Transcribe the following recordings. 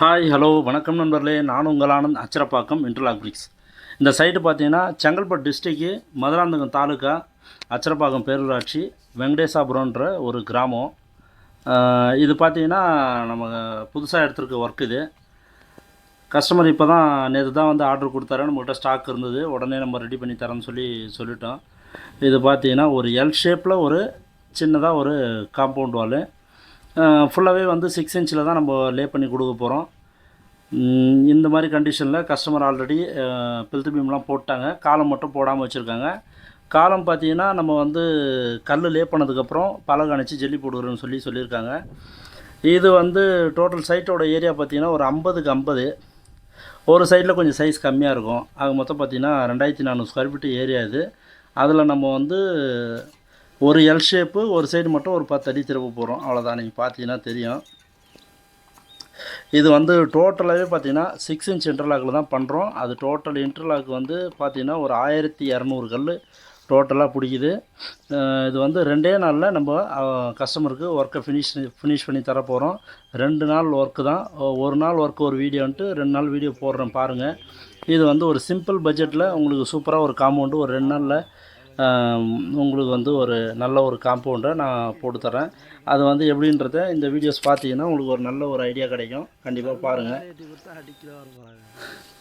Hi hello வணக்கம் நண்பர்களே. நான் உங்கள் ஆனந்த் அச்சரப்பாக்கம் இன்டர்லாக் பிரிக்ஸ் இந்த சைட்டு பார்த்தீங்கன்னா செங்கல்பட்டு டிஸ்ட்ரிக்கு மதுராந்தகம் தாலுக்கா அச்சரப்பாக்கம் பேரூராட்சி வெங்கடேசாபுரம்ன்ற ஒரு கிராமம். இது பார்த்தீங்கன்னா நம்ம புதுசாக எடுத்துருக்க ஒர்க் இது. கஸ்டமர் இப்போ தான் நேற்று தான் வந்து ஆர்டர் கொடுத்தாரு. நம்மகிட்ட ஸ்டாக் இருந்தது. உடனே நம்ம ரெடி பண்ணி தரேன்னு சொல்லி சொல்லிட்டோம். இது பார்த்தீங்கன்னா ஒரு எல் ஷேப்பில் ஒரு சின்னதாக ஒரு காம்பவுண்ட் வாலு ஃபுல்லாகவே வந்து சிக்ஸ் இன்ச்சில் தான் நம்ம லே பண்ணி கொடுக்க போகிறோம் இந்த மாதிரி கண்டிஷனில் கஸ்டமர் ஆல்ரெடி பில்த்து பீம்லாம் போட்டாங்க. காலம் மட்டும் போடாமல் வச்சுருக்காங்க. காலம் பார்த்தீங்கன்னா நம்ம வந்து கல் லே பண்ணதுக்கப்புறம் பலகை அணைச்சி ஜல்லி போடுகிறோன்னு சொல்லி சொல்லியிருக்காங்க. இது வந்து டோட்டல் சைட்டோட ஏரியா பார்த்தீங்கன்னா ஒரு ஐம்பதுக்கு ஐம்பது. ஒரு சைடில் கொஞ்சம் சைஸ் கம்மியாக இருக்கும். ஆக மொத்தம் பார்த்தீங்கன்னா ரெண்டாயிரத்தி நானூறு ஸ்கொயர் ஃபீட் ஏரியா இது. அதில் நம்ம வந்து ஒரு எல் ஷேப்பு ஒரு சைடு மட்டும் ஒரு பத்து அடி திரும்ப போகிறோம் அவ்வளோதான் நீங்கள் பார்த்தீங்கன்னா தெரியும். இது வந்து டோட்டலாகவே பார்த்தீங்கன்னா சிக்ஸ் இன்ச் இன்டர்லாக்கில் தான் பண்ணுறோம் அது டோட்டல் இன்டர்லாக் வந்து பார்த்தீங்கன்னா ஒரு ஆயிரத்தி இரநூறு கல் டோட்டலாக பிடிக்குது. இது வந்து ரெண்டே நாளில் நம்ம கஸ்டமருக்கு ஒர்க்கை ஃபினிஷ் ஃபினிஷ் பண்ணி தர போகிறோம் ரெண்டு நாள் ஒர்க்கு தான். ஒரு நாள் ஒர்க்கு ஒரு வீடியோன்ட்டு ரெண்டு நாள் வீடியோ போடுறேன் பாருங்கள் இது வந்து ஒரு சிம்பிள் பட்ஜெட்டில் உங்களுக்கு சூப்பராக ஒரு காம்பவுண்டு ஒரு ரெண்டு நாளில் உங்களுக்கு வந்து ஒரு நல்ல ஒரு காம்பவுண்டை நான் போட்டு தரேன் அது வந்து எப்படின்றத இந்த வீடியோஸ் பார்த்தீங்கன்னா உங்களுக்கு ஒரு நல்ல ஒரு ஐடியா கிடைக்கும். கண்டிப்பாக பாருங்கள்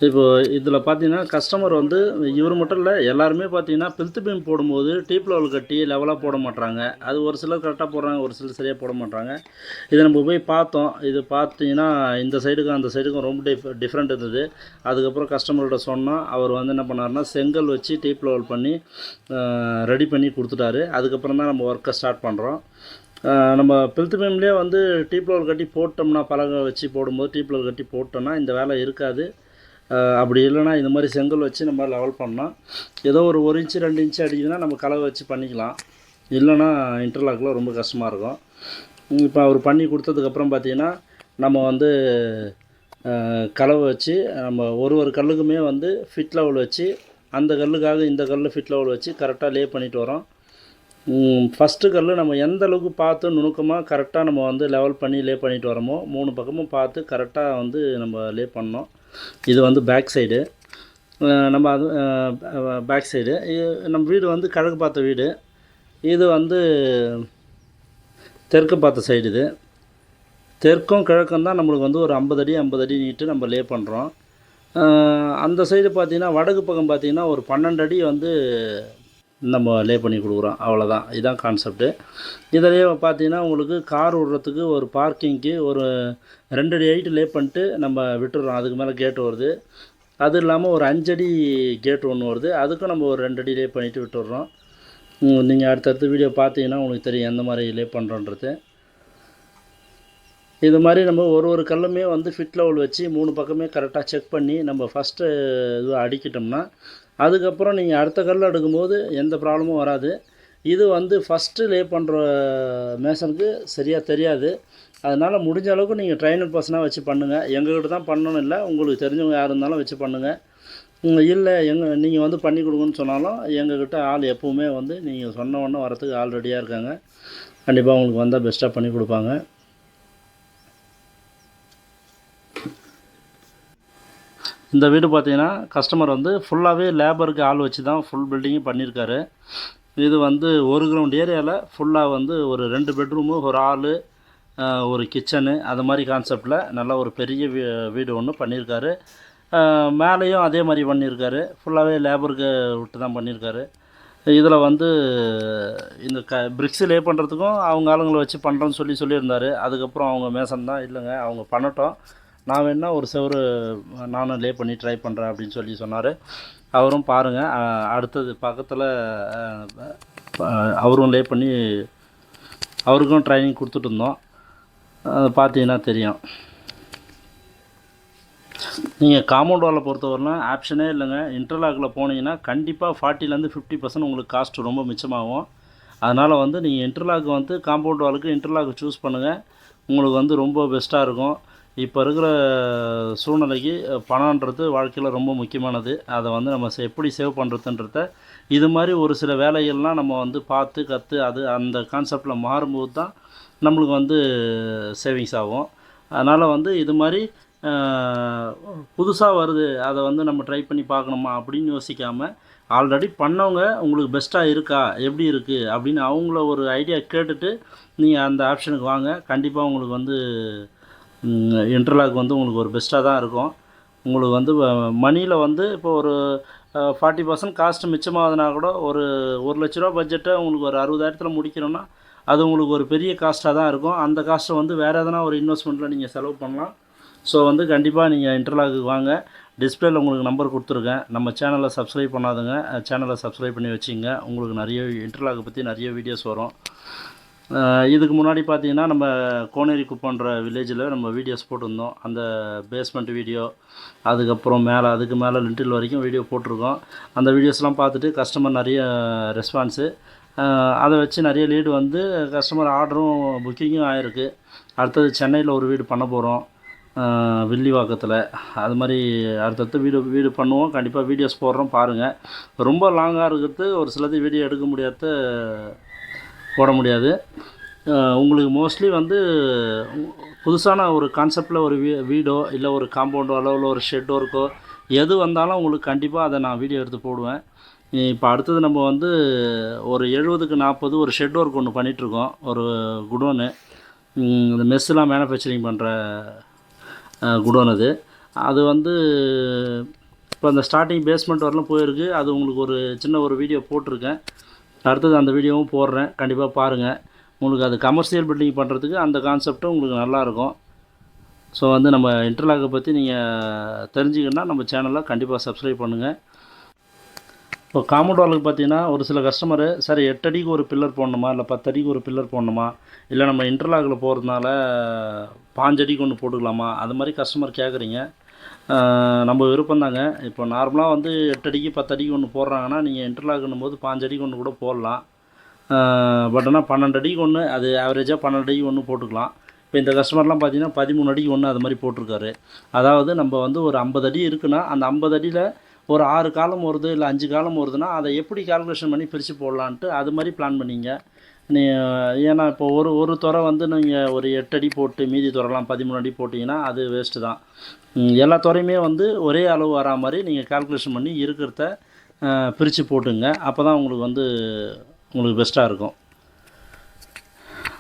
இப்போ இதில் பார்த்தீங்கன்னா கஸ்டமர் வந்து இவர் மட்டும் இல்லை எல்லாருமே பார்த்தீங்கன்னா பில்த்து பீம் போடும்போது டீப் லெவல் கட்டி லெவலாக போட மாட்டாங்க அது ஒரு சிலர் கரெக்டாக போடுறாங்க ஒரு சிலர் சரியாக போட மாட்டாங்க இதை நம்ம போய் பார்த்தோம். இது பார்த்தீங்கன்னா இந்த சைடுக்கும் அந்த சைடுக்கும் ரொம்ப டிஃப் டிஃப்ரெண்ட் இருந்தது. அதுக்கப்புறம் கஸ்டமர்கிட்ட சொன்னால் அவர் வந்து என்ன பண்ணாருன்னா செங்கல் வச்சு டீப் லெவல் பண்ணி ரெடி பண்ணி கொடுத்துட்டாரு. அதுக்கப்புறம் தான் நம்ம ஒர்க்கை ஸ்டார்ட் பண்ணுறோம் நம்ம பில்த்து பீம்லேயே வந்து டீப் லெவல் கட்டி போட்டோம்னா பலகை வச்சு போடும்போது டீப் கட்டி போட்டோம்னா இந்த வேலை இருக்காது. அப்படி இல்லைன்னா இந்த மாதிரி செங்கல் வச்சு நம்ம லெவல் பண்ணோம் ஏதோ ஒரு ஒரு இன்ச்சு ரெண்டு இன்ச்சு அடிக்குதுன்னா நம்ம கலவை வச்சு பண்ணிக்கலாம். இல்லைன்னா இன்டர்லாக்கில் ரொம்ப கஷ்டமாக இருக்கும். இப்போ அவர் பண்ணி கொடுத்ததுக்கப்புறம் பார்த்தீங்கன்னா நம்ம வந்து கலவை வச்சு நம்ம ஒரு ஒரு கல்லுக்குமே வந்து ஃபிட் லெவல் வச்சு அந்த கல்லுக்காக இந்த கல் ஃபிட் லெவல் வச்சு கரெக்டாக லே பண்ணிட்டு வரோம். ஃபஸ்ட்டு கல் நம்ம எந்த அளவுக்கு பார்த்து நுணுக்கமாக கரெக்டாக நம்ம வந்து லெவல் பண்ணி லே பண்ணிட்டு வரோமோ மூணு பக்கமும் பார்த்து கரெக்டாக வந்து நம்ம லே பண்ணோம். இது வந்து பேக் சைடு நம்ம அது பேக் சைடு நம்ம வீடு வந்து கிழக்கு பார்த்த வீடு. இது வந்து தெற்கு பார்த்த சைடு இது. தெற்கும் கிழக்கும் தான் நம்மளுக்கு வந்து ஒரு ஐம்பது அடி ஐம்பது அடி நீட்டு நம்ம லே பண்ணுறோம் அந்த சைடு பார்த்தீங்கன்னா வடக்கு பக்கம் பார்த்தீங்கன்னா ஒரு பன்னெண்டு அடி வந்து நம்ம லே பண்ணி கொடுக்குறோம். அவ்வளோதான் இதுதான் கான்செப்ட்டு இதிலே பார்த்தீங்கன்னா உங்களுக்கு கார் விடுறதுக்கு ஒரு பார்க்கிங்க்கு ஒரு ரெண்டு அடி ஹைட்டு லே பண்ணிட்டு நம்ம விட்டுடுறோம் அதுக்கு மேலே கேட்டு வருது. அது இல்லாமல் ஒரு அஞ்சடி கேட் ஒன்று வருது. அதுக்கும் நம்ம ஒரு ரெண்டு அடி லே பண்ணிவிட்டு விட்டுடுறோம் நீங்கள் அடுத்தடுத்து வீடியோ பார்த்தீங்கன்னா உங்களுக்கு தெரியும் எந்த மாதிரி லே பண்ணுறோன்றது இது மாதிரி நம்ம ஒரு ஒரு கல்லுமே வந்து ஃபிட் லெவல் வச்சு மூணு பக்கமே கரெக்டாக செக் பண்ணி நம்ம ஃபஸ்ட்டு இது அடிக்கிட்டோம்னா அதுக்கப்புறம் நீங்கள் அடுத்த கல் அடுக்கும்போது எந்த ப்ராப்ளமும் வராது. இது வந்து ஃபஸ்ட்டு லே பண்ணுற மேசனுக்கு சரியாக தெரியாது. அதனால் முடிஞ்ச அளவுக்கு நீங்கள் ட்ரைனர் பர்சனாக வச்சு பண்ணுங்கள் எங்ககிட்ட தான் பண்ணணும் இல்லை உங்களுக்கு தெரிஞ்சவங்க யார் இருந்தாலும் வச்சு பண்ணுங்கள் இல்லை எங்கள் நீங்கள் வந்து பண்ணி கொடுங்கன்னு சொன்னாலும் எங்ககிட்ட ஆள் எப்போவுமே வந்து நீங்கள் சொன்ன உடனே வரத்துக்கு ஆள் ரெடியாக இருக்காங்க. கண்டிப்பாக உங்களுக்கு வந்தால் பெஸ்ட்டாக பண்ணி கொடுப்பாங்க. இந்த வீடு பார்த்தீங்கன்னா கஸ்டமர் வந்து ஃபுல்லாகவே லேபருக்கு ஆள் வச்சு தான் ஃபுல் பில்டிங்கும் பண்ணியிருக்காரு. இது வந்து ஒரு கிரவுண்ட் ஏரியாவில் ஃபுல்லாக வந்து ஒரு ரெண்டு பெட்ரூமு ஒரு ஹாலு ஒரு கிச்சனு அது மாதிரி கான்செப்டில் நல்ல ஒரு பெரிய வீ வீடு ஒன்று பண்ணியிருக்காரு. மேலேயும் அதே மாதிரி பண்ணியிருக்காரு. ஃபுல்லாகவே லேபருக்கு விட்டு தான் பண்ணியிருக்காரு. இதில் வந்து இந்த க பிரிக்ஸ் லே பண்ணுறதுக்கும் அவங்க ஆளுங்களை வச்சு பண்ணுறேன்னு சொல்லி சொல்லியிருந்தாரு. அதுக்கப்புறம் அவங்க மேசன் தான் இல்லைங்க அவங்க பண்ணட்டும். நான் வேணால் ஒரு செவரு நானும் லே பண்ணி ட்ரை பண்ணுறேன் அப்படின்னு சொல்லி சொன்னார். அவரும் பாருங்கள் அடுத்தது பக்கத்தில் அவரும் லே பண்ணி அவருக்கும் ட்ரைனிங் கொடுத்துட்டு இருந்தோம். அது பார்த்தீங்கன்னா தெரியும். நீங்கள் காம்பவுண்ட் வாலை பொறுத்தவரைலாம் ஆப்ஷனே இல்லைங்க. இன்டர்லாக்கில் போனீங்கன்னா கண்டிப்பாக ஃபார்ட்டிலேருந்து ஃபிஃப்டி பர்சன்ட் உங்களுக்கு காஸ்ட் ரொம்ப மிச்சமாகும். அதனால் வந்து நீங்கள் இன்டர்லாக் வந்து காம்பவுண்ட் வாலுக்கு இன்டர்லாக் சூஸ் பண்ணுங்கள் உங்களுக்கு வந்து ரொம்ப பெஸ்ட்டாக இருக்கும். இப்போ இருக்கிற சூழ்நிலைக்கு பணன்றது வாழ்க்கையில் ரொம்ப முக்கியமானது. அதை வந்து நம்ம எப்படி சேவ் பண்ணுறதுன்றத இது மாதிரி ஒரு சில வேலைகள்லாம் நம்ம வந்து பார்த்து கற்று அது அந்த கான்செப்டில் மாறும்போது தான் நம்மளுக்கு வந்து சேவிங்ஸ் ஆகும். அதனால் வந்து இது மாதிரி புதுசாக வருது. அதை வந்து நம்ம ட்ரை பண்ணி பார்க்கணுமா அப்படின்னு யோசிக்காமல் ஆல்ரெடி பண்ணவங்க உங்களுக்கு பெஸ்ட்டாக இருக்கா? எப்படி இருக்குது அப்படின்னு அவங்கள ஒரு ஐடியா கேட்டுட்டு நீங்கள் அந்த ஆப்ஷனுக்கு வாங்க. கண்டிப்பாக உங்களுக்கு வந்து இன்டர்லாக் வந்து உங்களுக்கு ஒரு பெஸ்ட்டாக தான் இருக்கும். உங்களுக்கு வந்து மணியில் வந்து இப்போ ஒரு ஃபார்ட்டி பர்சன்ட் காஸ்ட் மிச்சமாகுதுனா கூட ஒரு ஒரு லட்ச ரூபா பட்ஜெட்டை உங்களுக்கு ஒரு அறுபதாயிரத்தில் முடிக்கணும்னா அது உங்களுக்கு ஒரு பெரிய காஸ்ட்டாக தான் இருக்கும். அந்த காஸ்ட்டை வந்து வேறு எதனா ஒரு இன்வெஸ்ட்மெண்ட்டில் நீங்கள் செலவு பண்ணலாம். ஸோ வந்து கண்டிப்பாக நீங்கள் இன்டர்லாக்கு வாங்க. டிஸ்பிளேல உங்களுக்கு நம்பர் கொடுத்துருக்கேன். நம்ம சேனலை சப்ஸ்கிரைப் பண்ணாதுங்க. சேனலை சப்ஸ்கிரைப் பண்ணி வச்சுங்க உங்களுக்கு நிறைய இன்டர்லாக்கை பற்றி நிறைய வீடியோஸ் வரும். இதுக்கு முன்னாடி பார்த்தீங்கன்னா நம்ம கோனேரி குப்பன்ற வில்லேஜில் நம்ம வீடியோஸ் போட்டிருந்தோம். அந்த பேஸ்மெண்ட் வீடியோ அதுக்கப்புறம் மேலே அதுக்கு மேலே லிண்டில் வரைக்கும் வீடியோ போட்டிருக்கோம். அந்த வீடியோஸ்லாம் பார்த்துட்டு கஸ்டமர் நிறைய ரெஸ்பான்ஸு அதை வச்சு நிறைய லீடு வந்து கஸ்டமர் ஆர்டரும் புக்கிங்கும் ஆகிருக்கு அடுத்தது சென்னையில் ஒரு வீடு பண்ண போகிறோம் வில்லிவாக்கத்தில். அது மாதிரி அடுத்தடுத்து வீடு வீடு பண்ணுவோம். கண்டிப்பாக வீடியோஸ் போடுறோம் பாருங்கள் ரொம்ப லாங்காக இருக்கிறது ஒரு சிலது வீடியோ எடுக்க முடியாத போட முடியாது. உங்களுக்கு மோஸ்ட்லி வந்து புதுசான ஒரு கான்செப்டில் ஒரு வீ வீடோ இல்லை ஒரு காம்பவுண்டோ அளவில் ஒரு ஷெட்டோ இருக்கோ எது வந்தாலும் உங்களுக்கு கண்டிப்பாக அதை நான் வீடியோ எடுத்து போடுவேன். இப்போ அடுத்தது நம்ம வந்து ஒரு எழுபதுக்கு நாற்பது ஒரு ஷெட் ஒர்க் ஒன்று பண்ணிகிட்ருக்கோம் ஒரு குடோனு. இந்த மெஸ்ஸெலாம் மேனுஃபேக்சரிங் பண்ணுற குடோன் அது. அது வந்து இப்போ அந்த ஸ்டார்டிங் பேஸ்மெண்ட் வரலாம் போயிருக்கு. அது உங்களுக்கு ஒரு சின்ன ஒரு வீடியோ போட்டிருக்கேன். அடுத்தது அந்த வீடியோவும் போடுறேன். கண்டிப்பாக பாருங்கள் உங்களுக்கு அது கமர்ஷியல் பில்டிங் பண்ணுறதுக்கு அந்த கான்செப்டும் உங்களுக்கு நல்லாயிருக்கும் ஸோ வந்து நம்ம இன்டர்லாக்கை பற்றி நீங்கள் தெரிஞ்சுக்கணுன்னா நம்ம சேனலை கண்டிப்பாக சப்ஸ்கிரைப் பண்ணுங்கள் இப்போ காம்பவுண்ட் வாலுக்கு பார்த்தீங்கன்னா ஒரு சில கஸ்டமரு சரி எட்டடிக்கு ஒரு பில்லர் போடணுமா? இல்லை பத்தடிக்கு ஒரு பில்லர் போடணுமா? இல்லை நம்ம இன்டர்லாக்கில் போகிறதுனால பாஞ்சடிக்கு ஒன்று போட்டுக்கலாமா? அது மாதிரி கஸ்டமர் கேட்குறீங்க நம்ம விருப்பம் தாங்க. இப்போ நார்மலாக வந்து எட்டு அடிக்கு பத்து அடிக்கு ஒன்று போடுறாங்கன்னா நீங்கள் இன்டர்லாக்னும் போது பாஞ்சு அடிக்கு ஒன்று கூட போடலாம். பட் ஆனால் பன்னெண்டு அடிக்கு ஒன்று அது ஆவரேஜாக பன்னெண்டு அடிக்கு ஒன்று போட்டுக்கலாம். இப்போ இந்த கஸ்டமர்லாம் பார்த்தீங்கன்னா பதிமூணு அடிக்கு ஒன்று அது மாதிரி போட்டிருக்காரு. அதாவது நம்ம வந்து ஒரு ஐம்பது அடி இருக்குன்னா அந்த ஐம்பது அடியில் ஒரு ஆறு காலம் வருது இல்லை அஞ்சு காலம் வருதுன்னா அதை எப்படி கால்குலேஷன் பண்ணி பிரித்து போடலான்ட்டு அது மாதிரி பிளான் பண்ணிங்க. நீ ஏன்னா இப்போ ஒரு ஒரு துறை வந்து நீங்கள் ஒரு எட்டு அடி போட்டு மீதி துறைலாம் பதிமூணு அடி போட்டிங்கன்னா அது வேஸ்ட்டு தான். எல்லா துறையுமே வந்து ஒரே அளவு வரா மாதிரி நீங்கள் கால்குலேஷன் பண்ணி இருக்கிறத பிரித்து போட்டுங்க. அப்போ தான் உங்களுக்கு வந்து உங்களுக்கு பெஸ்ட்டாக இருக்கும்.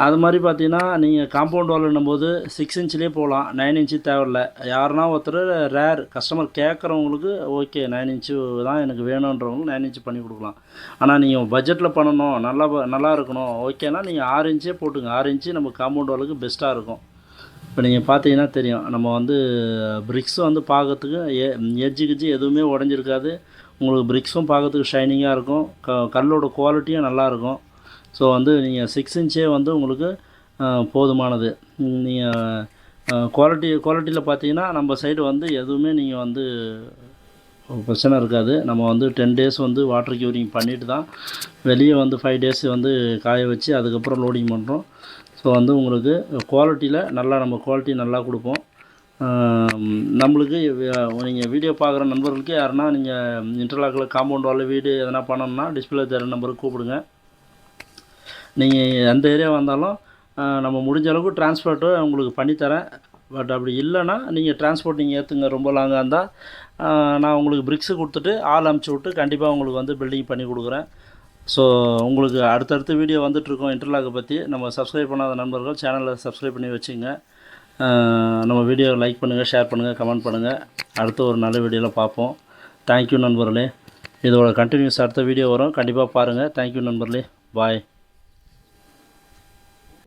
அது மாதிரி பார்த்தீங்கன்னா நீங்கள் காம்பவுண்ட் வால்னும் போது சிக்ஸ் இன்ச்சிலே போகலாம். நைன் இன்ச்சு தேவையில்லை. யாருன்னா ஒருத்தர் ரேர் கஸ்டமர் கேட்குறவங்களுக்கு ஓகே நைன் இன்ச்சு தான் எனக்கு வேணுன்றவங்க நைன் இன்ச்சு பண்ணி கொடுக்கலாம். ஆனால் நீங்கள் பட்ஜெட்டில் பண்ணணும் நல்லா நல்லா இருக்கணும் ஓகேனா நீங்கள் ஆறு இன்ச்சே போட்டுங்க. ஆறு இன்ச்சு நம்ம காம்பவுண்ட் வாலுக்கு பெஸ்ட்டாக இருக்கும். இப்போ நீங்கள் பார்த்தீங்கன்னா தெரியும். நம்ம வந்து பிரிக்ஸ் வந்து பார்க்கறதுக்கு எ எஜ்ஜு கிஜ்ஜு எதுவுமே உடஞ்சிருக்காது. உங்களுக்கு பிரிக்ஸும் பார்க்கறதுக்கு ஷைனிங்காக இருக்கும். க கல்லோட குவாலிட்டியும் நல்லாயிருக்கும் ஸோ வந்து நீங்கள் சிக்ஸ் இன்ச்சே வந்து உங்களுக்கு போதுமானது. நீங்கள் குவாலிட்டி குவாலிட்டியில் பார்த்தீங்கன்னா நம்ம சைடு வந்து எதுவுமே நீங்கள் வந்து பிரச்சனை இருக்காது. நம்ம வந்து டென் டேஸ் வந்து வாட்டர் க்யூரிங் பண்ணிட்டு தான் வெளியே வந்து ஃபைவ் டேஸ் வந்து காய வச்சு அதுக்கப்புறம் லோடிங் பண்ணுறோம் ஸோ வந்து உங்களுக்கு குவாலிட்டியில் நல்லா நம்ம குவாலிட்டி நல்லா கொடுப்போம். நம்மளுக்கு நீங்கள் வீடியோ பார்க்குற நண்பர்களுக்கு யாருன்னா நீங்கள் இன்டர்லாக்கில் காம்பவுண்ட் வால் வீடு எதனா பண்ணணும்னா டிஸ்பிளே தர நம்பருக்கு கூப்பிடுங்க. நீங்கள் எந்த ஏரியா வந்தாலும் நம்ம முடிஞ்ச அளவுக்கு டிரான்ஸ்போர்ட்டு உங்களுக்கு பண்ணித்தரேன். பட் அப்படி இல்லைன்னா நீங்கள் டிரான்ஸ்போர்ட் நீங்கள் ஏற்றுங்க ரொம்ப லாங்காக இருந்தால் நான் உங்களுக்கு பிரிக்ஸு கொடுத்துட்டு ஆள் அமுச்சு விட்டு கண்டிப்பாக உங்களுக்கு வந்து பில்டிங் பண்ணி கொடுக்குறேன். ஸோ உங்களுக்கு அடுத்தடுத்த வீடியோ வந்துட்டுருக்கோம் இன்டர்லாக்கை பற்றி நம்ம சப்ஸ்கிரைப் பண்ணாத நண்பர்கள் சேனலை சப்ஸ்கிரைப் பண்ணி வச்சுங்க. நம்ம வீடியோ லைக் பண்ணுங்கள் ஷேர் பண்ணுங்கள் கமெண்ட் பண்ணுங்கள் அடுத்த ஒரு நல்ல வீடியோவில் பார்ப்போம். தேங்க்யூ நண்பர்களே. இதோட கண்டினியூஸ் அடுத்த வீடியோ வரும். கண்டிப்பாக பாருங்கள் தேங்க்யூ நண்பர்களே. பாய்